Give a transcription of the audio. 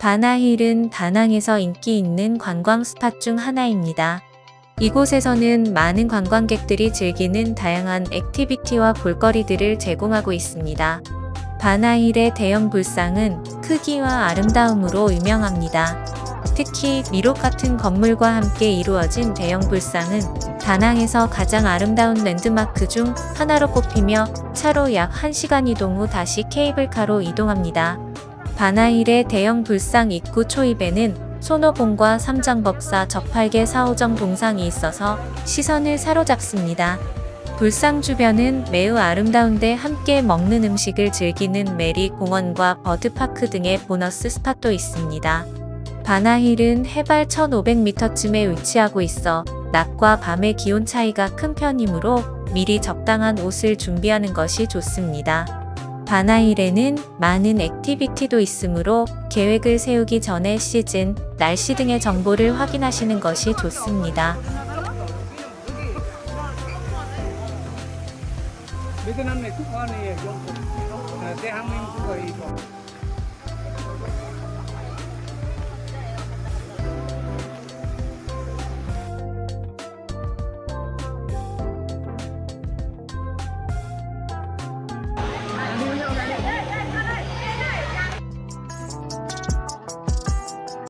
바나힐은 다낭에서 인기 있는 관광 스팟 중 하나입니다. 이곳에서는 많은 관광객들이 즐기는 다양한 액티비티와 볼거리들을 제공하고 있습니다. 바나힐의 대형 불상은 크기와 아름다움으로 유명합니다. 특히 미록 같은 건물과 함께 이루어진 대형 불상은 다낭에서 가장 아름다운 랜드마크 중 하나로 꼽히며 차로 약 1시간 이동 후 다시 케이블카로 이동합니다. 바나힐의 대형 불상 입구 초입에는 손오공과 삼장법사 저팔계 사오정 동상이 있어서 시선을 사로잡습니다. 불상 주변은 매우 아름다운데 함께 먹는 음식을 즐기는 메리 공원과 버드파크 등의 보너스 스팟도 있습니다. 바나힐은 해발 1500m쯤에 위치하고 있어 낮과 밤의 기온 차이가 큰 편이므로 미리 적당한 옷을 준비하는 것이 좋습니다. 바나힐에는 많은 액티비티도 있으므로 계획을 세우기 전에 시즌, 날씨 등의 정보를 확인하시는 것이 좋습니다. 베트남 này thức ăn này cũng vậy